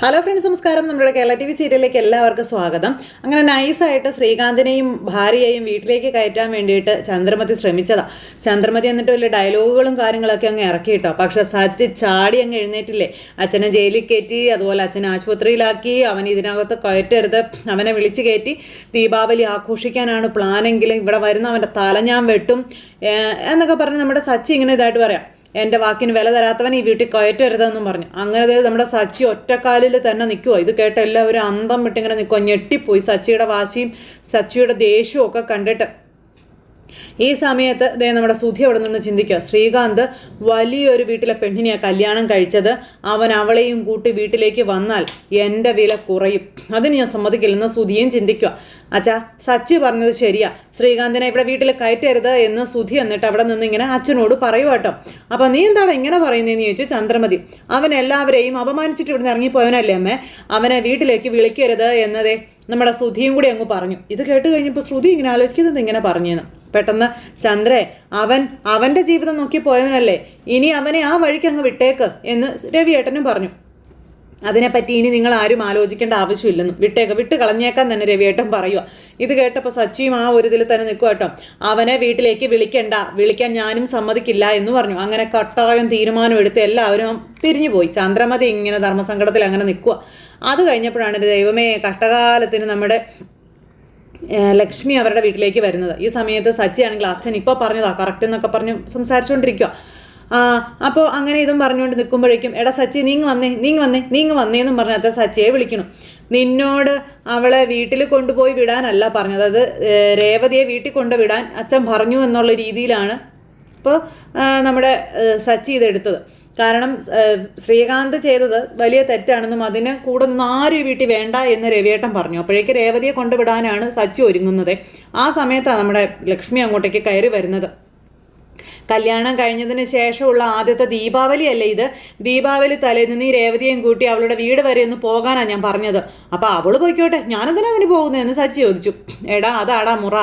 Hello friends നമസ്കാരം. നമ്മുടെ Kerala T V സീരിയലിലേക്ക് എല്ലാവർക്കും സ്വാഗതം. അങ്ങനെ നൈസായിട്ട് ശ്രീകാന്തിനെയും ഭാര്യയെയും വീട്ടിലേക്ക് കയറ്റാൻ വേണ്ടിയിട്ട് ചന്ദ്രമതി ശ്രമിച്ചതാ. ചന്ദ്രമതി എന്നിട്ട് വലിയ ഡയലോഗുകളും കാര്യങ്ങളൊക്കെ അങ്ങ് ഇറക്കി കേട്ടോ പക്ഷെ സച്ച് ചാടി അങ്ങ് എഴുന്നേറ്റില്ലേ? അച്ഛനെ ജയിലിൽ കയറ്റി അതുപോലെ അച്ഛനെ ആശുപത്രിയിലാക്കി അവൻ ഇതിനകത്ത് കയറ്റരുത് അവനെ വിളിച്ചു കയറ്റി ദീപാവലി ആഘോഷിക്കാനാണ് പ്ലാനെങ്കിലും ഇവിടെ വരുന്ന അവന്റെ തല ഞാൻ വെട്ടും എന്നൊക്കെ പറഞ്ഞ് നമ്മുടെ സച്ചി ഇങ്ങനെ ഇതായിട്ട് പറയാം. എന്റെ വാക്കിന് വില തരാത്തവൻ ഈ വീട്ടിൽ കയറ്റരുതെന്നും പറഞ്ഞു. അങ്ങനെ നമ്മുടെ സച്ചി ഒറ്റക്കാലിൽ തന്നെ നിൽക്കുമോ ഇത് കേട്ട എല്ലാവരും അന്തം വിട്ടിങ്ങനെ നിൽക്കുക ഞെട്ടിപ്പോയി സച്ചിയുടെ വാശിയും സച്ചിയുടെ ദേഷ്യവും ഒക്കെ കണ്ടിട്ട്. ഈ സമയത്ത് ദേ നമ്മുടെ സുധി അവിടെ നിന്ന് ചിന്തിക്കുക. ശ്രീകാന്ത് വലിയൊരു വീട്ടിലെ പെണ്ണിനെയാണ് കല്യാണം കഴിച്ചത്. അവൻ അവളെയും കൂട്ടി വീട്ടിലേക്ക് വന്നാൽ എന്റെ വില കുറയും. അതിന് ഞാൻ സമ്മതിക്കില്ലെന്ന് സുധിയും ചിന്തിക്കുക. അച്ഛാ സച്ചി പറഞ്ഞത് ശരിയാ. ശ്രീകാന്തിനെ ഇവിടെ വീട്ടിൽ കയറ്റരുത് എന്ന് സുധി എന്നിട്ട് അവിടെ നിന്ന് ഇങ്ങനെ അച്ഛനോട് പറയുക കേട്ടോ അപ്പം നീ എന്താണ് ഇങ്ങനെ പറയുന്നതെന്ന് ചോദിച്ചു ചന്ദ്രമതി. അവൻ എല്ലാവരെയും അപമാനിച്ചിട്ട് ഇവിടുന്ന് ഇറങ്ങിപ്പോയവനല്ലേ അമ്മേ? അവനെ വീട്ടിലേക്ക് വിളിക്കരുത് എന്നതേ നമ്മുടെ സുധിയും കൂടി അങ്ങ് പറഞ്ഞു. ഇത് കേട്ട് കഴിഞ്ഞപ്പോൾ ശ്രുതി ഇങ്ങനെ ആലോചിക്കുന്നത് ഇങ്ങനെ പറഞ്ഞെന്ന്. പെട്ടെന്ന് ചന്ദ്രേ അവൻ അവന്റെ ജീവിതം നോക്കി പോയവനല്ലേ ഇനി അവനെ ആ വഴിക്ക് അങ്ങ് വിട്ടേക്ക് എന്ന് രവിയേട്ടനും പറഞ്ഞു. അതിനെപ്പറ്റി ഇനി നിങ്ങൾ ആരും ആലോചിക്കേണ്ട ആവശ്യമില്ലെന്നും വിട്ടേക്ക് വിട്ട് കളഞ്ഞേക്കാൻ തന്നെ രവിയേട്ടൻ പറയുക ഇത് കേട്ടപ്പോൾ സച്ചിയും ആ ഒരു ഇതിൽ തന്നെ നിൽക്കുക കേട്ടോ. അവനെ വീട്ടിലേക്ക് വിളിക്കണ്ട വിളിക്കാൻ ഞാനും സമ്മതിക്കില്ല എന്ന് പറഞ്ഞു. അങ്ങനെ കട്ടായം തീരുമാനം എടുത്ത് എല്ലാവരും പിരിഞ്ഞു പോയി. ചന്ദ്രമതി ഇങ്ങനെ ധർമ്മസങ്കടത്തിൽ അങ്ങനെ നിൽക്കുക അത് കഴിഞ്ഞപ്പോഴാണ് ദൈവമേ കഷ്ടകാലത്തിന് നമ്മുടെ ലക്ഷ്മി അവരുടെ വീട്ടിലേക്ക് വരുന്നത്. ഈ സമയത്ത് സച്ചി ആണെങ്കിൽ അച്ഛൻ ഇപ്പോൾ പറഞ്ഞതാ കറക്റ്റ് എന്നൊക്കെ പറഞ്ഞ് സംസാരിച്ചുകൊണ്ടിരിക്കുക അപ്പോൾ അങ്ങനെ ഇതും പറഞ്ഞുകൊണ്ട് നിൽക്കുമ്പോഴേക്കും എടാ സച്ചി നീങ്ങ് വന്നേ നീങ്ങ് വന്നേ നീങ്ങ് വന്നേ എന്നും പറഞ്ഞ അച്ഛൻ സച്ചിയെ വിളിക്കണം. നിന്നോട് അവളെ വീട്ടിൽ കൊണ്ടുപോയി വിടാനല്ല പറഞ്ഞത്. അത് രേവതിയെ വീട്ടിൽ കൊണ്ടുവിടാൻ അച്ഛൻ പറഞ്ഞു എന്നുള്ള രീതിയിലാണ്. ഇപ്പോൾ നമ്മുടെ സച്ചി ഇതെടുത്തത്. കാരണം ശ്രീകാന്ത് ചെയ്തത് വലിയ തെറ്റാണെന്നും അതിന് കൂടെ നിന്ന് വീട്ടിൽ വേണ്ട എന്ന് രവിയേട്ടൻ പറഞ്ഞു. അപ്പോഴേക്ക് രേവതിയെ കൊണ്ടുവിടാനാണ് സച്ചി ഒരുങ്ങുന്നത്. ആ സമയത്താണ് നമ്മുടെ ലക്ഷ്മി അങ്ങോട്ടേക്ക് കയറി വരുന്നത്. കല്യാണം കഴിഞ്ഞതിന് ശേഷമുള്ള ആദ്യത്തെ ദീപാവലി അല്ലേ ഇത്? ദീപാവലി തലേന്ന് നീ രേവതിയും കൂട്ടി അവളുടെ വീട് വരെ ഒന്ന് പോകാനാണ് ഞാൻ പറഞ്ഞത്. അപ്പോൾ അവൾ പോയിക്കോട്ടെ ഞാനെന്തിനാ അതിന് പോകുന്നതെന്ന് സച്ചി ചോദിച്ചു. എടാ അതാടാ മുറ.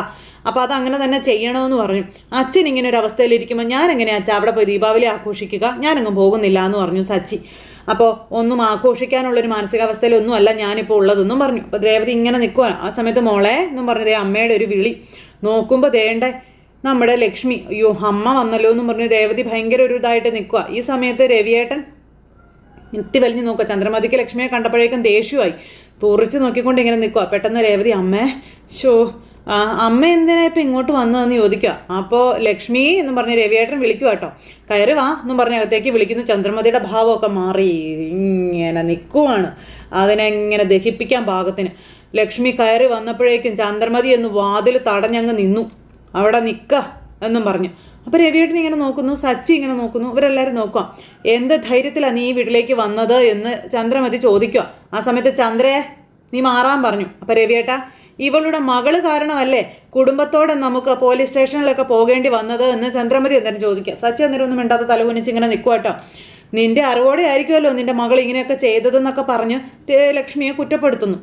അപ്പോൾ അത് അങ്ങനെ തന്നെ ചെയ്യണമെന്ന് പറഞ്ഞു. അച്ഛൻ ഇങ്ങനെ ഒരു അവസ്ഥയിലിരിക്കുമ്പോൾ ഞാൻ എങ്ങനെയാ അച്ഛാ അവിടെ പോയി ദീപാവലി ആഘോഷിക്കുക? ഞാനങ്ങും പോകുന്നില്ല എന്ന് പറഞ്ഞു സച്ചി. അപ്പോൾ ഒന്നും ആഘോഷിക്കാനുള്ളൊരു മാനസികാവസ്ഥയിലൊന്നും അല്ല ഞാനിപ്പോൾ ഉള്ളതെന്നും പറഞ്ഞു. അപ്പോൾ രേവതി ഇങ്ങനെ നിൽക്കുക ആ സമയത്ത് മോളെ എന്നും പറഞ്ഞത് അമ്മയുടെ ഒരു വിളി. നോക്കുമ്പോൾ ദേണ്ടേ നമ്മുടെ ലക്ഷ്മി അയ്യോ അമ്മ വന്നല്ലോ എന്ന് പറഞ്ഞ് രേവതി ഭയങ്കര ഒരു ഇതായിട്ട് നിൽക്കുക ഈ സമയത്ത് രവിയേട്ടൻ എത്തി വലിഞ്ഞു നോക്കുക ചന്ദ്രമതിക്ക് ലക്ഷ്മിയെ കണ്ടപ്പോഴേക്കും ദേഷ്യമായി തുറിച്ച് നോക്കിക്കൊണ്ട് ഇങ്ങനെ നിൽക്കുക പെട്ടെന്ന് രേവതി അമ്മേ ഷോ അമ്മ എന്തിനാ ഇപ്പം ഇങ്ങോട്ട് വന്നതെന്ന് ചോദിക്കുക അപ്പോൾ ലക്ഷ്മി എന്ന് പറഞ്ഞ് രവിയേട്ടൻ വിളിക്കുക കേട്ടോ. കയറി വാ എന്നും പറഞ്ഞ് അകത്തേക്ക് വിളിക്കുന്നു. ചന്ദ്രമതിയുടെ ഭാവമൊക്കെ മാറി ഇങ്ങനെ നിൽക്കുവാണ് അതിനെ ഇങ്ങനെ ദഹിപ്പിക്കാൻ ഭാഗത്തിന് ലക്ഷ്മി കയറി വന്നപ്പോഴേക്കും ചന്ദ്രമതി എന്ന് വാതിൽ തടഞ്ഞങ്ങ് നിന്നു. അവിടെ നിൽക്ക എന്നും പറഞ്ഞു. അപ്പോൾ രവിയേട്ടൻ ഇങ്ങനെ നോക്കുന്നു സച്ചി ഇങ്ങനെ നോക്കുന്നു ഇവരെല്ലാവരും നോക്കുക. എന്ത് ധൈര്യത്തിലാണ് നീ വീട്ടിലേക്ക് വന്നത് എന്ന് ചന്ദ്രമതി ചോദിക്കുക. ആ സമയത്ത് ചന്ദ്രയെ നീ മാറാൻ പറഞ്ഞു. അപ്പോൾ രവിയേട്ട ഇവളുടെ മകൾ കാരണമല്ലേ കുടുംബത്തോടെ നമുക്ക് പോലീസ് സ്റ്റേഷനിലൊക്കെ പോകേണ്ടി വന്നത് എന്ന് ചന്ദ്രമതി എന്തായാലും ചോദിക്കുക. സച്ചി അന്നേരം ഒന്നും മിണ്ടാത്ത തലകുനിച്ച് ഇങ്ങനെ നിൽക്കുക നിന്റെ അറിവോടെ ആയിരിക്കുമല്ലോ നിന്റെ മകൾ ഇങ്ങനെയൊക്കെ ചെയ്തതെന്നൊക്കെ പറഞ്ഞ് ലക്ഷ്മിയെ കുറ്റപ്പെടുത്തുന്നു.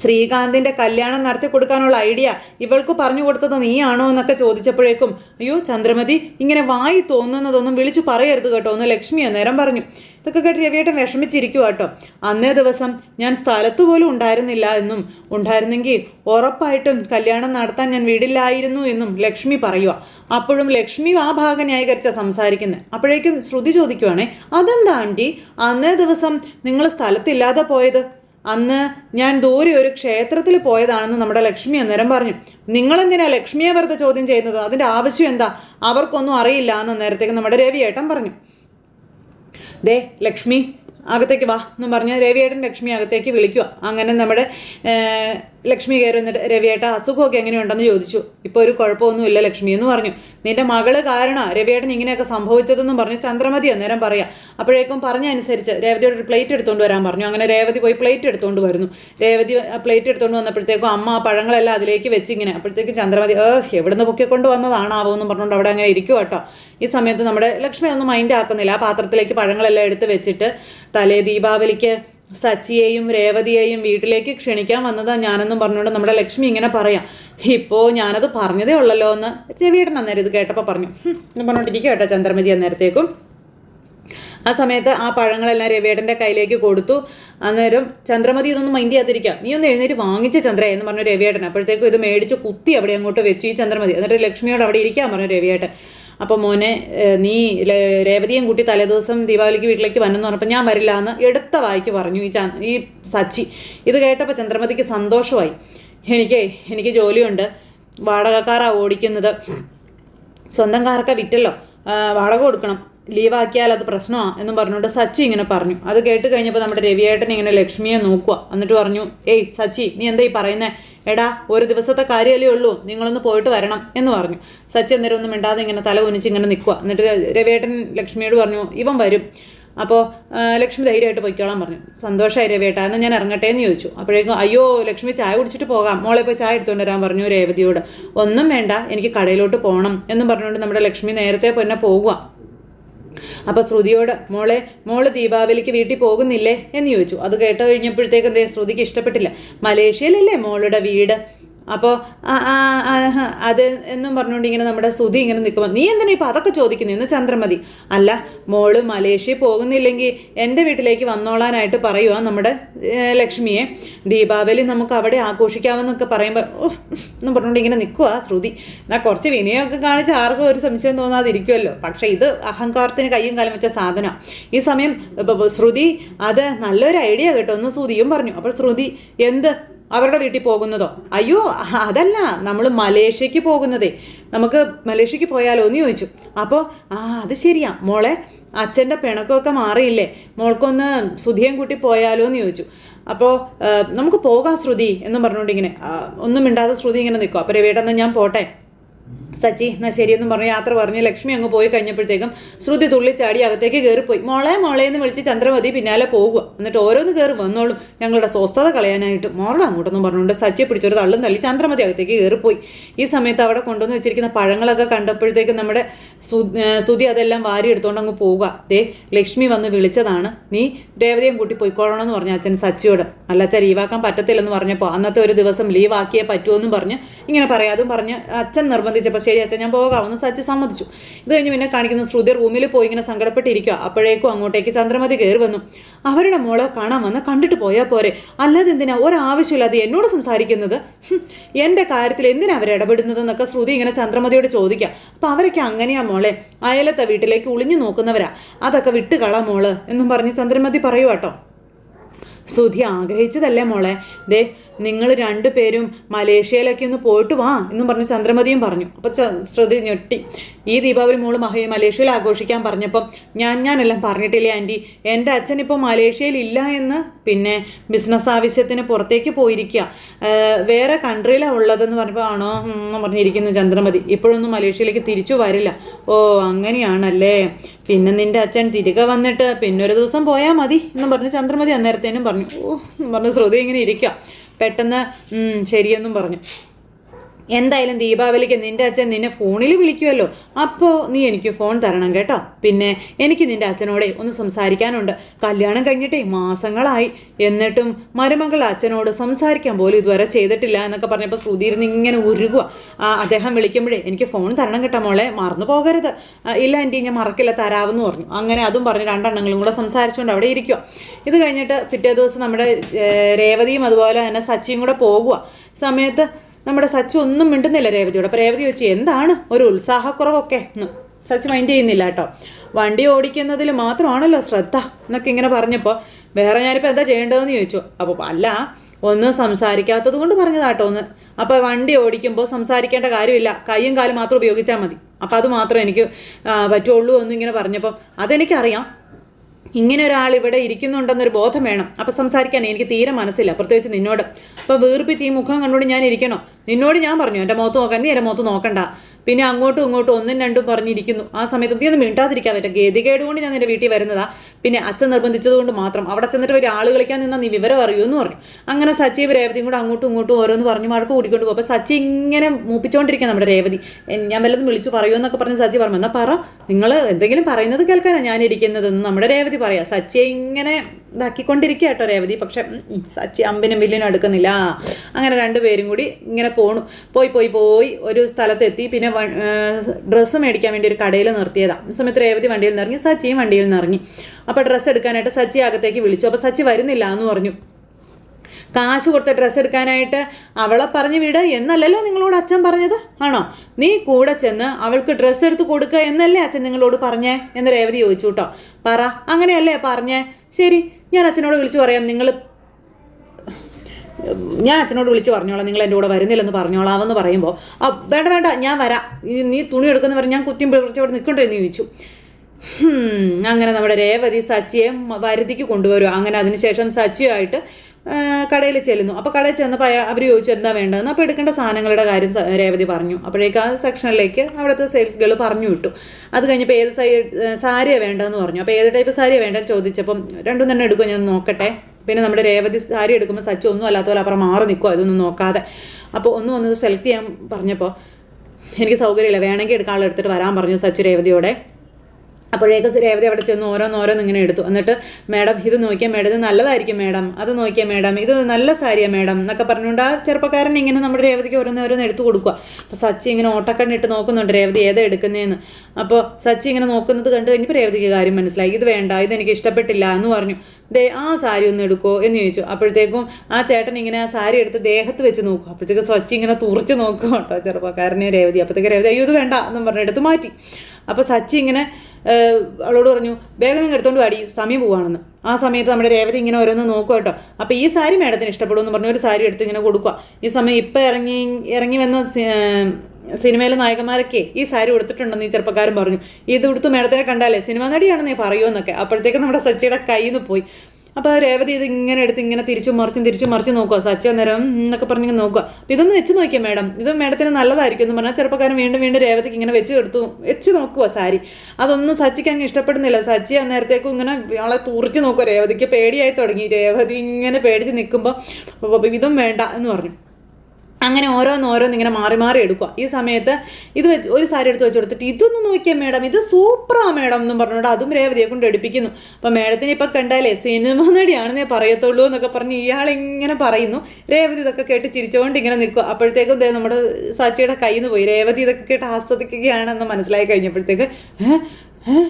ശ്രീകാന്തിന്റെ കല്യാണം നടത്തി കൊടുക്കാനുള്ള ഐഡിയ ഇവൾക്ക് പറഞ്ഞു കൊടുത്തത് നീയാണോ എന്നൊക്കെ ചോദിച്ചപ്പോഴേക്കും അയ്യോ ചന്ദ്രമതി ഇങ്ങനെ വായി തോന്നുന്നതൊന്നും വിളിച്ചു പറയരുത് കേട്ടോ ഒന്ന് ലക്ഷ്മി അന്നേരം പറഞ്ഞു. ഇതൊക്കെ കേട്ട് രവിയേട്ടൻ വിഷമിച്ചിരിക്കുക കേട്ടോ. അന്നേ ദിവസം ഞാൻ സ്ഥലത്തു പോലും ഉണ്ടായിരുന്നില്ല എന്നും ഉണ്ടായിരുന്നെങ്കിൽ ഉറപ്പായിട്ടും കല്യാണം നടത്താൻ ഞാൻ വീടില്ലായിരുന്നു എന്നും ലക്ഷ്മി പറയുക അപ്പോഴും ലക്ഷ്മി ആ ഭാഗം ന്യായീകരിച്ച സംസാരിക്കുന്നത് അപ്പോഴേക്കും ശ്രുതി ചോദിക്കുവാണേ അതെന്താ ആന്റി അന്നേ ദിവസം നിങ്ങൾ സ്ഥലത്തില്ലാതെ പോയത്? അന്ന് ഞാൻ ദൂരെ ഒരു ക്ഷേത്രത്തിൽ പോയതാണെന്ന് നമ്മുടെ ലക്ഷ്മി അന്നേരം പറഞ്ഞു. നിങ്ങളെന്തിനാ ലക്ഷ്മിയെ വെറുതെ ചോദ്യം ചെയ്യുന്നത്? അതിന്റെ ആവശ്യം എന്താ? അവർക്കൊന്നും അറിയില്ല എന്ന് നേരത്തേക്ക് നമ്മുടെ രവിയേട്ടൻ പറഞ്ഞു. ദേ ലക്ഷ്മി അകത്തേക്ക് വാ എന്ന് പറഞ്ഞ് രവിയേട്ടൻ ലക്ഷ്മി അകത്തേക്ക് വിളിക്കുക. അങ്ങനെ നമ്മുടെ ലക്ഷ്മി കയറി വന്നിട്ട് രവിയേട്ട അസുഖമൊക്കെ എങ്ങനെയുണ്ടെന്ന് ചോദിച്ചു. ഇപ്പോൾ ഒരു കുഴപ്പമൊന്നുമില്ല ലക്ഷ്മി എന്ന് പറഞ്ഞു. നിന്റെ മകൾ കാരണം രവിയേട്ടൻ ഇങ്ങനെയൊക്കെ സംഭവിച്ചതെന്നും പറഞ്ഞ് ചന്ദ്രമതി അന്നേരം പറയാം. അപ്പോഴേക്കും പറഞ്ഞ അനുസരിച്ച് രേവതിയോട് ഒരു പ്ലേറ്റ് എടുത്തുകൊണ്ട് വരാൻ പറഞ്ഞു. അങ്ങനെ രേവതി പോയി പ്ലേറ്റ് എടുത്തുകൊണ്ട് വരുന്നു. രേവതി പ്ലേറ്റ് എടുത്തുകൊണ്ട് വന്നപ്പോഴത്തേക്കും അമ്മ ആ പഴങ്ങളെല്ലാം അതിലേക്ക് വെച്ച് ഇങ്ങനെ അപ്പോഴത്തേക്കും ചന്ദ്രമതി ഏ എവിടുന്ന് പൊക്കിക്കൊണ്ട് വന്നതാണാവോ? എന്ന് പറഞ്ഞുകൊണ്ട് അവിടെ അങ്ങനെ ഇരിക്കും കേട്ടോ. ഈ സമയത്ത് നമ്മുടെ ലക്ഷ്മി ഒന്നും മൈൻഡ് ആക്കുന്നില്ല. ആ പാത്രത്തിലേക്ക് പഴങ്ങളെല്ലാം എടുത്ത് വെച്ചിട്ട് തലേ ദീപാവലിക്ക് സച്ചിയെയും രേവതിയെയും വീട്ടിലേക്ക് ക്ഷണിക്കാൻ വന്നതാ ഞാനെന്നും പറഞ്ഞുകൊണ്ട് നമ്മുടെ ലക്ഷ്മി ഇങ്ങനെ പറയാം ഇപ്പോൾ ഞാനത് പറഞ്ഞതേ ഉള്ളല്ലോ എന്ന് രവിയേട്ടൻ അന്നേരം ഇത് കേട്ടപ്പോൾ പറഞ്ഞു. എന്ന് പറഞ്ഞുകൊണ്ടിരിക്കും കേട്ടോ ചന്ദ്രമതി അന്നേരത്തേക്കും. ആ സമയത്ത് ആ പഴങ്ങളെല്ലാം രവിയേട്ടന്റെ കയ്യിലേക്ക് കൊടുത്തു. അന്നേരം ചന്ദ്രമതി ഇതൊന്നും മൈൻഡ് ചെയ്യാതിരിക്കുക നീ ഒന്ന് എഴുന്നേറ്റ് വാങ്ങിച്ച ചന്ദ്ര എന്ന് പറഞ്ഞു രവിയേട്ടൻ. അപ്പോഴത്തേക്കും ഇത് മേടിച്ച് കുത്തി അവിടെ അങ്ങോട്ട് വെച്ചു ഈ ചന്ദ്രമതി. എന്നിട്ട് ലക്ഷ്മിയോട് അവിടെ ഇരിക്കാൻ പറഞ്ഞു രവിയേട്ടൻ. അപ്പോൾ മോനെ നീ രേവതിയും കൂട്ടി തലേദിവസം ദീപാവലിക്ക് വീട്ടിലേക്ക് വന്നെന്ന് പറഞ്ഞപ്പോൾ ഞാൻ വരില്ല എന്ന് എടുത്ത വായിക്ക് പറഞ്ഞു ഈ ഈ സച്ചി. ഇത് കേട്ടപ്പോൾ ചന്ദ്രമതിക്ക് സന്തോഷമായി. എനിക്ക് എനിക്ക് ജോലിയുണ്ട്. വാടകക്കാരാണ് ഓടിക്കുന്നത്. സ്വന്തം കാറൊക്കെ വിറ്റല്ലോ. വാടക കൊടുക്കണം. ലീവാക്കിയാൽ അത് പ്രശ്നമാണ് എന്നും പറഞ്ഞുകൊണ്ട് സച്ചി ഇങ്ങനെ പറഞ്ഞു. അത് കേട്ട് കഴിഞ്ഞപ്പോൾ നമ്മുടെ രവിയേട്ടൻ ഇങ്ങനെ ലക്ഷ്മിയെ നോക്കുക എന്നിട്ട് പറഞ്ഞു ഏയ് സച്ചി നീ എന്താ ഈ പറയുന്നേ? എടാ ഒരു ദിവസത്തെ കാര്യമല്ലേ ഉള്ളൂ നിങ്ങളൊന്ന് പോയിട്ട് വരണം എന്ന് പറഞ്ഞു. സച്ചി അന്നേരം ഒന്നും മിണ്ടാതെ ഇങ്ങനെ തല കുനിച്ച് ഇങ്ങനെ നിൽക്കുക എന്നിട്ട് രവിയേട്ടൻ ലക്ഷ്മിയോട് പറഞ്ഞു ഇവൻ വരും. അപ്പോൾ ലക്ഷ്മി ധൈര്യമായിട്ട് പൊയ്ക്കോളാൻ പറഞ്ഞു. സന്തോഷമായി രവിയേട്ടാ എന്നാൽ ഞാൻ ഇറങ്ങട്ടെ എന്ന് ചോദിച്ചു. അപ്പോഴേക്കും അയ്യോ ലക്ഷ്മി ചായ കുടിച്ചിട്ട് പോകാം. മോളെ പോയി ചായ എടുത്തുകൊണ്ട് വരാൻ പറഞ്ഞു രേവതിയോട്. ഒന്നും വേണ്ട എനിക്ക് കടയിലോട്ട് പോകണം എന്നും പറഞ്ഞുകൊണ്ട് നമ്മുടെ ലക്ഷ്മി നേരത്തെ തന്നെ പോകുക അപ്പോൾ ശ്രുതിയോട് മോളെ മോൾ ദീപാവലിക്ക് വീട്ടിൽ പോകുന്നില്ലേ? എന്ന് ചോദിച്ചു. അത് കേട്ട് കഴിഞ്ഞപ്പോഴത്തേക്ക് എന്തേ ശ്രുതിക്ക് ഇഷ്ടപ്പെട്ടില്ല. മലേഷ്യയിലല്ലേ മോളുടെ വീട്? അപ്പോൾ അത് എന്നും പറഞ്ഞുകൊണ്ട് ഇങ്ങനെ നമ്മുടെ ശ്രുതി ഇങ്ങനെ നിൽക്കുമ്പോൾ നീ എന്തിനാ ഇപ്പോൾ അതൊക്കെ ചോദിക്കുന്നു? എന്ന് ചന്ദ്രമതി അല്ല മോൾ മലേഷ്യ പോകുന്നില്ലെങ്കിൽ എന്റെ വീട്ടിലേക്ക് വന്നോളാനായിട്ട് പറയുക നമ്മുടെ ലക്ഷ്മിയെ. ദീപാവലി നമുക്ക് അവിടെ ആഘോഷിക്കാമെന്നൊക്കെ പറയുമ്പോൾ എന്ന് പറഞ്ഞുകൊണ്ട് ഇങ്ങനെ നിൽക്കുക ശ്രുതി. എന്നാൽ കുറച്ച് വിനയമൊക്കെ കാണിച്ച് ആർക്കും ഒരു സംശയം തോന്നാതിരിക്കുമല്ലോ പക്ഷേ ഇത് അഹങ്കാരത്തിന് കയ്യും കാലം വെച്ച സാധനമാണ് ഈ സമയം ശ്രുതി അത് നല്ലൊരു ഐഡിയ കേട്ടോ എന്ന് ശ്രുതിയും പറഞ്ഞു. അപ്പോൾ ശ്രുതി എന്ത്? അവരുടെ വീട്ടിൽ പോകുന്നതോ? അയ്യോ അതല്ല. നമ്മൾ മലേഷ്യക്ക് പോകുന്നതേ. നമുക്ക് മലേഷ്യക്ക് പോയാലോ എന്ന് ചോദിച്ചു. അപ്പോൾ ആ അത് ശരിയാ. മോളെ അച്ഛന്റെ പിണക്കമൊക്കെ മാറിയില്ലേ? മോൾക്കൊന്ന് ശ്രുതിയും കൂട്ടി പോയാലോ എന്ന് ചോദിച്ചു. അപ്പോൾ നമുക്ക് പോകാം ശ്രുതി എന്നും പറഞ്ഞുകൊണ്ട് ഇങ്ങനെ ഒന്നും മിണ്ടാതെ ശ്രുതി ഇങ്ങനെ നിൽക്കും. അപ്പോൾ രവിയേട്ടൻ ഞാൻ പോട്ടെ? സച്ചി എന്നാ ശരിയെന്നും പറഞ്ഞ് യാത്ര പറഞ്ഞ് ലക്ഷ്മി അങ്ങ് പോയി കഴിഞ്ഞപ്പോഴത്തേക്കും ശ്രുതി തുള്ളിച്ചാടി അകത്തേക്ക് കയറിപ്പോയി. മോളെ മോളെ എന്ന് വിളിച്ച് ചന്ദ്രമതി പിന്നാലെ പോകുക എന്നിട്ട് ഓരോന്ന് കയറി വന്നോളും ഞങ്ങളുടെ സ്വസ്ഥത കളയാനായിട്ട്. മോറട അങ്ങോട്ടൊന്നും പറഞ്ഞുകൊണ്ട് സച്ചിയെ പിടിച്ചൊരു തള്ളും തള്ളി ചന്ദ്രമതി അകത്തേക്ക് കയറിപ്പോയി. ഈ സമയത്ത് അവിടെ കൊണ്ടുവന്ന് വെച്ചിരിക്കുന്ന പഴങ്ങളൊക്കെ കണ്ടപ്പോഴത്തേക്കും നമ്മുടെ സുതി അതെല്ലാം വാരി എടുത്തുകൊണ്ട് അങ്ങ് പോവുക ദേ ലക്ഷ്മി വന്ന് വിളിച്ചതാണ്. നീ ദേവതയും കൂട്ടി പോയിക്കോളണം എന്ന് പറഞ്ഞു അച്ഛൻ സച്ചിയോട്. അല്ല അച്ഛൻ ലീവാക്കാൻ പറ്റത്തില്ലെന്ന് പറഞ്ഞപ്പോൾ അന്നത്തെ ഒരു ദിവസം ലീവാക്കിയേ പറ്റുമെന്നും പറഞ്ഞ് ഇങ്ങനെ പറയാതും പറഞ്ഞ് അച്ഛൻ നിർബന്ധിച്ചപ്പോൾ ശരി അച്ഛൻ ഞാൻ പോകാമെന്ന് സച്ചി സമ്മതിച്ചു. ഇത് കഴിഞ്ഞ് പിന്നെ കാണിക്കുന്ന ശ്രുതി റൂമിൽ പോയി ഇങ്ങനെ സങ്കടപ്പെട്ടിരിക്കുക അപ്പോഴേക്കും അങ്ങോട്ടേക്ക് ചന്ദ്രമതി കയറി വന്നു. അവരുടെ മോളെ കാണാൻ വന്ന് കണ്ടിട്ട് പോയാൽ പോരെ. അല്ലാതെ എന്തിനാ ഒരാവശ്യമില്ലാതെ എന്നോട് സംസാരിക്കുന്നത്? എന്റെ കാര്യത്തിൽ എന്തിനാ അവർ ഇടപെടുന്നതെന്നൊക്കെ ശ്രുതി ഇങ്ങനെ ചന്ദ്രമതിയോട് ചോദിക്കുക അപ്പോൾ അവരൊക്കെ അങ്ങനെയാ മോളെ. അയലത്തെ വീട്ടിലേക്ക് ഒളിഞ്ഞു നോക്കുന്നവരാ. അതൊക്കെ വിട്ടുകള മോൾ എന്നും പറഞ്ഞ് ചന്ദ്രമതി പറയുവാട്ടോ ശ്രുതി ആഗ്രഹിച്ചതല്ലേ മോളെ? ദേ നിങ്ങൾ രണ്ടുപേരും മലേഷ്യയിലൊക്കെ ഒന്ന് പോയിട്ട് വാ എന്നും പറഞ്ഞ് ചന്ദ്രമതിയും പറഞ്ഞു. അപ്പോൾ ശ്രുതി ഞെട്ടി. ഈ ദീപാവലി മോൾ മഹ മലേഷ്യയിൽ ആഘോഷിക്കാൻ പറഞ്ഞപ്പം ഞാൻ ഞാനെല്ലാം പറഞ്ഞിട്ടില്ലേ ആന്റി? എന്റെ അച്ഛൻ ഇപ്പോൾ മലേഷ്യയിൽ ഇല്ല എന്ന് പിന്നെ ബിസിനസ് ആവശ്യത്തിന് പുറത്തേക്ക് പോയിരിക്കുക വേറെ കൺട്രിയിലാണ് ഉള്ളതെന്ന് പറഞ്ഞപ്പോൾ ആണോ എന്ന് പറഞ്ഞിരിക്കുന്നു ചന്ദ്രമതി. ഇപ്പോഴൊന്നും മലേഷ്യയിലേക്ക് തിരിച്ചു വരില്ല. ഓ അങ്ങനെയാണല്ലേ. പിന്നെ നിന്റെ അച്ഛൻ തിരികെ വന്നിട്ട് പിന്നെ ഒരു ദിവസം പോയാൽ മതി എന്ന് പറഞ്ഞ് ചന്ദ്രമതി അന്നേരത്തേനും പറഞ്ഞു. ഓ എന്ന് പറഞ്ഞ് ശ്രുതി ഇങ്ങനെ ഇരിക്കുക പെട്ടെന്ന് "ഉം, ശരിയെന്നും പറഞ്ഞു. എന്തായാലും ദീപാവലിക്ക് നിന്റെ അച്ഛൻ നിന്നെ ഫോണിൽ വിളിക്കുമല്ലോ അപ്പോൾ നീ എനിക്ക് ഫോൺ തരണം കേട്ടോ. പിന്നെ എനിക്ക് നിന്റെ അച്ഛനോടെ ഒന്ന് സംസാരിക്കാനുണ്ട്. കല്യാണം കഴിഞ്ഞിട്ടേ മാസങ്ങളായി. എന്നിട്ടും മരുമകൾ അച്ഛനോട് സംസാരിക്കാൻ പോലും ഇതുവരെ ചെയ്തിട്ടില്ല എന്നൊക്കെ പറഞ്ഞപ്പോൾ ശ്രുതി ഇരുന്ന് ഇങ്ങനെ ഉരുകുക അദ്ദേഹം വിളിക്കുമ്പോഴേ എനിക്ക് ഫോൺ തരണം കേട്ടോ മോളെ മറന്നു പോകരുത്. ഇല്ല ആന്റി ഞാൻ മറക്കില്ല തരാമെന്ന് പറഞ്ഞു. അങ്ങനെ അതും പറഞ്ഞ് രണ്ടെണ്ണങ്ങളും കൂടെ സംസാരിച്ചുകൊണ്ട് അവിടെ ഇരിക്കുക ഇത് കഴിഞ്ഞിട്ട് പിറ്റേ ദിവസം നമ്മുടെ രേവതിയും അതുപോലെ തന്നെ സച്ചിയും കൂടെ പോകുക സമയത്ത് നമ്മുടെ സച്ച് ഒന്നും മിണ്ടുന്നില്ല രേവതിയോട്. അപ്പോൾ രേവതി വെച്ച് എന്താണ്? ഒരു ഉത്സാഹക്കുറവൊക്കെ? എന്ന്. സച്ച് മൈൻഡ് ചെയ്യുന്നില്ല കേട്ടോ. വണ്ടി ഓടിക്കുന്നതിൽ മാത്രമാണല്ലോ ശ്രദ്ധ എന്നൊക്കെ ഇങ്ങനെ പറഞ്ഞപ്പോൾ വേറെ ഞാനിപ്പോൾ എന്താ ചെയ്യേണ്ടതെന്ന് ചോദിച്ചു. അപ്പോൾ അല്ല ഒന്ന് സംസാരിക്കാത്തത് കൊണ്ട് പറഞ്ഞതാട്ടോ ഒന്ന്. അപ്പോൾ വണ്ടി ഓടിക്കുമ്പോൾ സംസാരിക്കേണ്ട കാര്യമില്ല. കൈയും കാലും മാത്രം ഉപയോഗിച്ചാൽ മതി. അപ്പോൾ അത് മാത്രമേ എനിക്ക് പറ്റുള്ളൂ എന്ന് ഇങ്ങനെ പറഞ്ഞപ്പം അതെനിക്കറിയാം. ഇങ്ങനെ ഒരാൾ ഇവിടെ ഇരിക്കുന്നുണ്ടെന്നൊരു ബോധം വേണം. അപ്പം സംസാരിക്കാൻ എനിക്ക് തീരെ മനസ്സില്ല. പ്രത്യേകിച്ച് നിന്നോട്. അപ്പോൾ വീർപ്പിച്ച് ഈ മുഖം കണ്ടുകൊണ്ട് ഞാൻ ഇരിക്കണോ? നിന്നോട് ഞാൻ പറഞ്ഞു എന്റെ മുഖത്ത് നോക്കാൻ നീ എന്റെ മുഖത്ത് നോക്കണ്ട. പിന്നെ അങ്ങോട്ടും ഇങ്ങോട്ടും ഒന്നും രണ്ടും പറഞ്ഞിരിക്കുന്നു. ആ സമയത്ത് നീ ഒന്ന് മിണ്ടാതിരിക്കാൻ പറ്റും ഗതികേട് കൊണ്ട് ഞാൻ നിന്റെ വീട്ടിൽ വരുന്നതാ. പിന്നെ അച്ഛൻ നിർബന്ധിച്ചത് കൊണ്ട് മാത്രം. അവിടെ ചെന്നിട്ട് ഒരു ആൾ കളിക്കാൻ നിന്നാൽ നീ വിവരം അറിയൂ എന്ന് പറഞ്ഞു. അങ്ങനെ സച്ചി രേവതിയും കൂടെ അങ്ങോട്ടും ഇങ്ങോട്ടും ഓരോന്ന് പറഞ്ഞു മഴക്ക് കൂടിക്കൊണ്ട് പോകും അപ്പോൾ സച്ചി ഇങ്ങനെ മൂപ്പിച്ചുകൊണ്ടിരിക്കുക നമ്മുടെ രേവതി. ഞാൻ വല്ലതും വിളിച്ചു പറയുമെന്നൊക്കെ പറഞ്ഞ് സച്ചി പറഞ്ഞു. എന്നാൽ പറ. നിങ്ങൾ എന്തെങ്കിലും പറയുന്നത് കേൾക്കാനാണ് ഞാനിരിക്കുന്നതെന്ന് നമ്മുടെ രേവതി പറയാം. സച്ചിയെ ഇങ്ങനെ ഇതാക്കിക്കൊണ്ടിരിക്കുക കേട്ടോ രേവതി. പക്ഷെ സച്ചി അമ്പിനും വില്ലിനും അടുക്കുന്നില്ല. അങ്ങനെ രണ്ടുപേരും കൂടി ഇങ്ങനെ പോണു. പോയി പോയി പോയി ഒരു സ്ഥലത്തെത്തി. പിന്നെ ഡ്രസ്സ് മേടിക്കാൻ വേണ്ടി ഒരു കടയിൽ നിർത്തിയതാണ് സമയത്ത് രേവതി വണ്ടിയിൽ നിന്ന് ഇറങ്ങി സച്ചിയും വണ്ടിയിൽ നിന്ന് ഇറങ്ങി. അപ്പോൾ ഡ്രസ്സ് എടുക്കാനായിട്ട് സച്ചി അകത്തേക്ക് വിളിച്ചു. അപ്പോൾ സച്ചി വരുന്നില്ല എന്ന് പറഞ്ഞു. കാശ് കൊടുത്ത ഡ്രസ്സ് എടുക്കാനായിട്ട് അവളെ പറഞ്ഞു വിട എന്നല്ലല്ലോ നിങ്ങളോട് അച്ഛൻ പറഞ്ഞത്? ആണോ? നീ കൂടെ ചെന്ന് അവൾക്ക് ഡ്രസ്സ് എടുത്ത് കൊടുക്കുക എന്നല്ലേ അച്ഛൻ നിങ്ങളോട് പറഞ്ഞേ എന്ന് രേവതി ചോദിച്ചു കേട്ടോ. പറ അങ്ങനെയല്ലേ പറഞ്ഞേ? ശരി ഞാൻ അച്ഛനോട് വിളിച്ചു പറയാം നിങ്ങൾ ഞാൻ അച്ഛനോട് വിളിച്ച് പറഞ്ഞോളാം നിങ്ങൾ എന്റെ കൂടെ വരുന്നില്ലെന്ന് പറഞ്ഞോളാം എന്ന് പറയുമ്പോൾ ആ വേണ്ട വേണ്ട ഞാൻ വരാം. നീ തുണി എടുക്കുന്ന പറഞ്ഞ് ഞാൻ കുത്തിയും പിടിച്ച് അവിടെ നിൽക്കണ്ടോ എന്ന് ചോദിച്ചു. അങ്ങനെ നമ്മുടെ രേവതി സച്ചിയെ വരുതിക്ക് കൊണ്ടുവരും അങ്ങനെ അതിനുശേഷം സച്ചിയുമായിട്ട് കടയിൽ ചെല്ലുന്നു. അപ്പോൾ കടയിൽ ചെന്നപ്പോൾ അവർ ചോദിച്ചു എന്താ വേണ്ടതെന്ന്? അപ്പോൾ എടുക്കേണ്ട സാധനങ്ങളുടെ കാര്യം രേവതി പറഞ്ഞു. അപ്പോഴേക്ക് ആ സെക്ഷനിലേക്ക് അവിടുത്തെ സെയിൽസ് ഗേൾ പറഞ്ഞു വിട്ടു. അത് കഴിഞ്ഞപ്പോൾ ഏത് സൈ സാരിയാണ് വേണ്ടതെന്ന് പറഞ്ഞു. അപ്പോൾ ഏത് ടൈപ്പ് സാരിയാണ് വേണ്ടതെന്ന് ചോദിച്ചപ്പം രണ്ടും തന്നെ എടുക്കുമോ ഞാൻ നോക്കട്ടെ. പിന്നെ നമ്മുടെ രേവതി സാരി എടുക്കുമ്പോൾ സച്ച് ഒന്നും അല്ലാത്ത പോലെ അപ്പുറം മാറി നിൽക്കുമോ ഇതൊന്നും നോക്കാതെ. അപ്പോൾ ഒന്നും ഒന്ന് സെലക്ട് ചെയ്യാൻ പറഞ്ഞപ്പോൾ എനിക്ക് സൗകര്യമില്ല വേണമെങ്കിൽ എടുക്കാനുള്ള എടുത്തിട്ട് വരാൻ പറഞ്ഞു സച്ച് രേവതിയോടെ. അപ്പോഴേക്ക് രേവതി അവിടെ ചെന്ന് ഓരോന്നോരോന്ന് ഇങ്ങനെ എടുത്തു. എന്നിട്ട് മാഡം ഇത് നോക്കിയാൽ മാഡം ഇത് നല്ലതായിരിക്കും മാഡം. അത് നോക്കിയാൽ മാഡം. ഇത് നല്ല സാരിയാണ് മാഡം എന്നൊക്കെ പറഞ്ഞുകൊണ്ട് ആ ചെറുപ്പക്കാരൻ ഇങ്ങനെ നമ്മുടെ രേവതിക്ക് ഓരോന്ന് ഓരോന്ന് എടുത്തു കൊടുക്കുക അപ്പോൾ സച്ചി ഇങ്ങനെ ഓട്ടക്കണ്ണിട്ട് നോക്കുന്നുണ്ട് രേവതി ഏതാ എടുക്കുന്നതെന്ന് അപ്പോൾ സച്ചി ഇങ്ങനെ നോക്കുന്നത് കണ്ടു കഴിഞ്ഞപ്പോൾ രേവതിക്ക് കാര്യം മനസ്സിലായി. ഇത് വേണ്ട ഇത് എനിക്ക് ഇഷ്ടപ്പെട്ടില്ല എന്ന് പറഞ്ഞു. ദേ ആ സാരി ഒന്ന് എടുക്കുമോ എന്ന് ചോദിച്ചു. അപ്പോഴത്തേക്കും ആ ചേട്ടൻ ഇങ്ങനെ ആ സാരി എടുത്ത് ദേഹത്ത് വെച്ച് നോക്കും. അപ്പോഴത്തേക്ക് സച്ചി ഇങ്ങനെ തുറച്ച് നോക്കും കേട്ടോ ചെറുപ്പക്കാരനെ രേവതി. അപ്പോഴത്തേക്ക് രേവതി അയ്യോ ഇത് വേണ്ട എന്നും പറഞ്ഞെടുത്ത് മാറ്റി. അപ്പോൾ സച്ചി ഇങ്ങനെ അവളോട് പറഞ്ഞു വേഗം എടുത്തോണ്ട് വാടി സമയം പോവാണെന്ന്. ആ സമയത്ത് നമ്മുടെ രേവതി ഇങ്ങനെ ഓരോന്ന് നോക്കുക കേട്ടോ. അപ്പോൾ ഈ സാരി മേഡത്തിന് ഇഷ്ടപ്പെടുമെന്ന് പറഞ്ഞ ഒരു സാരി എടുത്ത് ഇങ്ങനെ കൊടുക്കുക ഈ സമയം ഇപ്പം ഇറങ്ങി ഇറങ്ങി വന്ന സിനിമയിലെ നായകന്മാരൊക്കെ ഈ സാരി കൊടുത്തിട്ടുണ്ടെന്ന് ഈ ചെറുപ്പക്കാരൻ പറഞ്ഞു. ഇത് ഉടുത്ത് മേഡത്തിനെ കണ്ടാലേ സിനിമ നടിയാണെന്ന് പറയുമെന്നൊക്കെ അപ്പോഴത്തേക്ക് നമ്മുടെ സച്ചിയുടെ കയ്യിൽ നിന്ന് പോയി. അപ്പോൾ രേവതി ഇത് ഇങ്ങനെ എടുത്ത് ഇങ്ങനെ തിരിച്ചും മറിച്ചും തിരിച്ചും മറിച്ച് നോക്കുക. സച്ചി നേരം എന്നൊക്കെ പറഞ്ഞു നോക്കുക. അപ്പോൾ ഇതൊന്ന് വെച്ച് നോക്കിയാൽ മാഡം. ഇത് മാഡത്തിന് നല്ലതായിരിക്കും എന്ന് പറഞ്ഞാൽ ചെറുപ്പക്കാരൻ വീണ്ടും വീണ്ടും രേവതിക്ക് ഇങ്ങനെ വെച്ച് എടുത്തു വെച്ച് നോക്കുക സാരി. അതൊന്നും സച്ചിക്ക് അങ്ങ് ഇഷ്ടപ്പെടുന്നില്ല. സച്ചി അന്നേരത്തേക്കും ഇങ്ങനെ ആളെ തുറിച്ച് നോക്കുക. രേവതിക്ക് പേടിയായി തുടങ്ങി. രേവതി ഇങ്ങനെ പേടിച്ച് നിൽക്കുമ്പോൾ ഇതും വേണ്ട എന്ന് പറഞ്ഞു. അങ്ങനെ ഓരോന്ന് ഓരോന്ന് ഇങ്ങനെ മാറി മാറി എടുക്കുക ഈ സമയത്ത് ഇത് വെച്ച് ഒരു സാരി എടുത്ത് വെച്ച് കൊടുത്തിട്ട് ഇതൊന്ന് നോക്കിയാൽ മേഡം ഇത് സൂപ്പറാ മേഡം എന്നും പറഞ്ഞുകൊണ്ട് അതും രേവതിയെ കൊണ്ട് എടുപ്പിക്കുന്നു. അപ്പം മേഡത്തിന് ഇപ്പം കണ്ടാലേ സിനിമ നടിയാണെന്നേ പറയത്തുള്ളൂ എന്നൊക്കെ പറഞ്ഞ് ഇയാൾ ഇങ്ങനെ പറയുന്നു. രേവതി ഇതൊക്കെ കേട്ട് ചിരിച്ചുകൊണ്ട് ഇങ്ങനെ നിൽക്കുക അപ്പോഴത്തേക്കും നമ്മുടെ സാച്ചിയുടെ കയ്യിൽ നിന്ന് പോയി. രേവതി ഇതൊക്കെ കേട്ട് ആസ്വദിക്കുകയാണെന്ന് മനസ്സിലായി കഴിഞ്ഞപ്പോഴത്തേക്ക്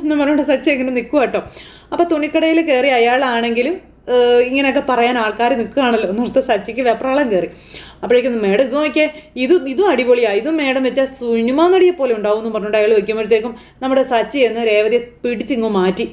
എന്ന് പറഞ്ഞുകൊണ്ട് സച്ചി ഇങ്ങനെ നിൽക്കുക കേട്ടോ അപ്പോൾ തുണിക്കടയിൽ കയറി അയാളാണെങ്കിലും ഇങ്ങനെയൊക്കെ പറയാൻ ആൾക്കാർ നിൽക്കുകയാണല്ലോ. എന്നോർത്ത് സച്ചിക്ക് വെപ്രാളം കയറി അപ്പോഴേക്കും മേഡം ഇത് നോക്കിയാൽ ഇതും ഇതും അടിപൊളിയാണ് ഇതും മേഡം വെച്ചാൽ സിനിമാ നടിയെ പോലെ ഉണ്ടാവും എന്ന് പറഞ്ഞിട്ട് അയാൾ വയ്ക്കുമ്പോഴത്തേക്കും നമ്മുടെ സച്ചി എന്ന് രേവതിയെ പിടിച്ചിങ്ങ് മാറ്റി.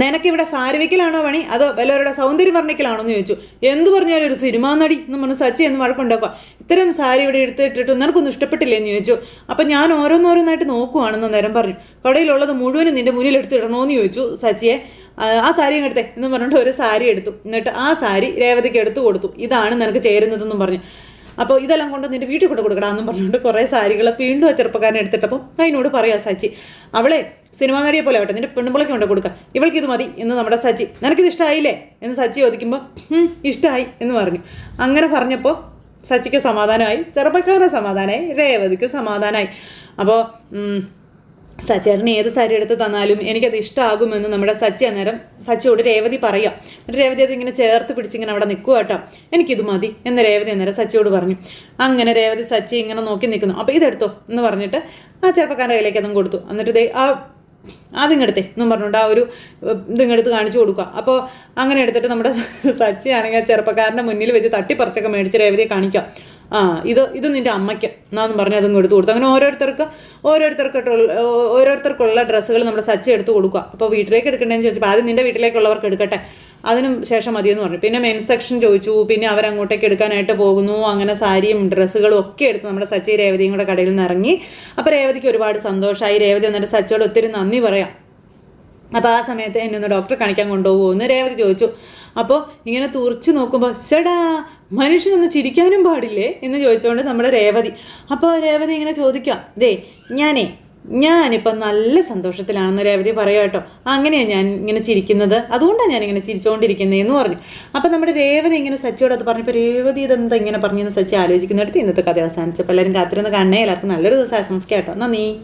നിനക്കിവിടെ സാരി വെക്കലാണോ പണി അതോ വല്ലവരുടെ സൗന്ദര്യം വർണിക്കലാണോ എന്ന് ചോദിച്ചു. എന്ത് പറഞ്ഞാലും ഒരു സിനിമാ നടി എന്ന് പറഞ്ഞ് സച്ചി എന്ന് വഴക്കുണ്ടാക്കുക. ഇത്തരം സാരി ഇവിടെ എടുത്തിട്ടിട്ട് നിനക്കൊന്നും ഇഷ്ടപ്പെട്ടില്ലേ എന്ന് ചോദിച്ചു. അപ്പം ഞാൻ ഓരോന്നോരോന്നായിട്ട് നോക്കുവാണെന്ന് നേരം പറഞ്ഞു. കടയിലുള്ളത് മുഴുവനും നിന്റെ മുന്നിൽ എടുത്തിടണോന്ന് ചോദിച്ചു സച്ചിയെ. ആ, സാരി എടുത്തേ എന്ന് പറഞ്ഞിട്ട് ഒരു സാരി എടുത്തു. എന്നിട്ട് ആ സാരി രേവതിക്ക് എടുത്തു കൊടുത്തു. ഇതാണ് നിനക്ക് ചേരുന്നതെന്നും പറഞ്ഞു. അപ്പോൾ ഇതെല്ലാം കൊണ്ട് നിന്റെ വീട്ടിൽ കൊണ്ട് കൊടുക്കടാന്നും പറഞ്ഞുകൊണ്ട് കുറേ സാരികൾ വീണ്ടും ആ ചെറുപ്പക്കാരനെ എടുത്തിട്ടപ്പോൾ അതിനോട് പറയാ സച്ചി അവളെ സിനിമാ നടിയെ പോലെ ആവട്ടെ നിന്റെ പെണ്ണുമ്പിളയ്ക്ക് കൊണ്ട് കൊടുക്കുക ഇവൾക്ക് ഇത് മതി എന്ന് നമ്മുടെ സച്ചി നിനക്കിത് ഇഷ്ടമായില്ലേ എന്ന് സച്ചി ചോദിക്കുമ്പോൾ "ഉം, ഇഷ്ടമായി എന്ന് പറഞ്ഞു. അങ്ങനെ പറഞ്ഞപ്പോൾ സച്ചിക്ക് സമാധാനമായി ചെറുപ്പക്കാരന് സമാധാനമായി രേവതിക്ക് സമാധാനമായി. അപ്പോൾ സച്ചേട്ടന് ഏത് സാരി എടുത്ത് തന്നാലും എനിക്കത് ഇഷ്ടമാകുമെന്ന് നമ്മുടെ സച്ചി അന്നേരം സച്ചിയോട് രേവതി പറയാം. എന്നിട്ട് രേവതി അത് ഇങ്ങനെ ചേർത്ത് പിടിച്ചിങ്ങനെ അവിടെ നിൽക്കുക കേട്ടോ. എനിക്കിത് മതി എന്ന് രേവതി അന്നേരം സച്ചിയോട് പറഞ്ഞു. അങ്ങനെ രേവതി സച്ചി ഇങ്ങനെ നോക്കി നിൽക്കുന്നു. അപ്പോൾ ഇതെടുത്തോ എന്ന് പറഞ്ഞിട്ട് ആ ചെറുപ്പക്കാരന്റെ കയ്യിലേക്ക് അതും കൊടുത്തു. എന്നിട്ട് ദേ ആ അതിങ്ങെടുത്തേ എന്നും പറഞ്ഞുകൊണ്ട് ആ ഒരു ഇതിങ്ങെടുത്ത് കാണിച്ചു കൊടുക്കുക. അപ്പോൾ അങ്ങനെ എടുത്തിട്ട് നമ്മുടെ സച്ചി ആണെങ്കിൽ ആ ചെറുപ്പക്കാരന്റെ മുന്നിൽ വെച്ച് തട്ടിപ്പറിച്ചൊക്കെ മേടിച്ച് രേവതിയെ കാണിക്കാം ആ ഇത് ഇത് നിന്റെ അമ്മയ്ക്ക്. എന്നാന്ന് പറഞ്ഞ് അതും എടുത്തു കൊടുത്തു. അങ്ങനെ ഓരോരുത്തർക്ക് ഓരോരുത്തർക്ക് ഓരോരുത്തർക്കുള്ള ഡ്രസ്സുകൾ നമ്മുടെ സച്ച എടുത്ത് കൊടുക്കുക. അപ്പോൾ വീട്ടിലേക്ക് എടുക്കണ്ടേന്ന് ചോദിച്ചപ്പോൾ ആദ്യം നിന്റെ വീട്ടിലേക്കുള്ളവർക്ക് എടുക്കട്ടെ. അതിനും ശേഷം മതിയെന്ന് പറഞ്ഞു. പിന്നെ മെൻ സെക്ഷൻ ചോദിച്ചു. പിന്നെ അവർ അങ്ങോട്ടേക്ക് എടുക്കാനായിട്ട് പോകുന്നു. അങ്ങനെ സാരിയും ഡ്രസ്സുകളും ഒക്കെ എടുത്ത് നമ്മുടെ സച്ചി രേവതിയും കൂടെ കടയിൽ നിന്ന് ഇറങ്ങി. അപ്പോൾ രേവതിക്ക് ഒരുപാട് സന്തോഷമായി രേവതി എന്നിട്ട് സച്ചിയോട് ഒത്തിരി നന്ദി പറയാം. അപ്പോൾ ആ സമയത്ത് എന്നെ ഒന്ന് ഡോക്ടറെ കാണിക്കാൻ കൊണ്ടുപോകുമെന്ന് രേവതി ചോദിച്ചു. അപ്പോൾ ഇങ്ങനെ തുറച്ചു നോക്കുമ്പോൾ ചേടാ മനുഷ്യനൊന്ന് ചിരിക്കാനും പാടില്ലേ? എന്ന് ചോദിച്ചുകൊണ്ട് നമ്മുടെ രേവതി. അപ്പോൾ രേവതി ഇങ്ങനെ ചോദിക്കാം ദേ ഞാനേ ഞാനിപ്പം നല്ല സന്തോഷത്തിലാണെന്ന് രേവതി പറയാം കേട്ടോ. അങ്ങനെയാണ് ഞാൻ ഇങ്ങനെ ചിരിക്കുന്നത്. അതുകൊണ്ടാണ് ഞാൻ ഇങ്ങനെ ചിരിച്ചുകൊണ്ടിരിക്കുന്നത് എന്ന് പറഞ്ഞു. അപ്പം നമ്മുടെ രേവതി ഇങ്ങനെ സച്ചിയോട് അത് പറഞ്ഞപ്പോൾ രേവതി ഇതെന്താ ഇങ്ങനെ പറഞ്ഞെന്ന് സച്ചി ആലോചിക്കുന്നിടത്ത് ഇന്നത്തെ കഥ അവസാനിച്ചപ്പോൾ എല്ലാവരും കാത്തിരുന്ന് കാണണേ. എല്ലാവർക്കും നല്ലൊരു ദിവസം ആശംസിക്കാം കേട്ടോ. നന്ദി.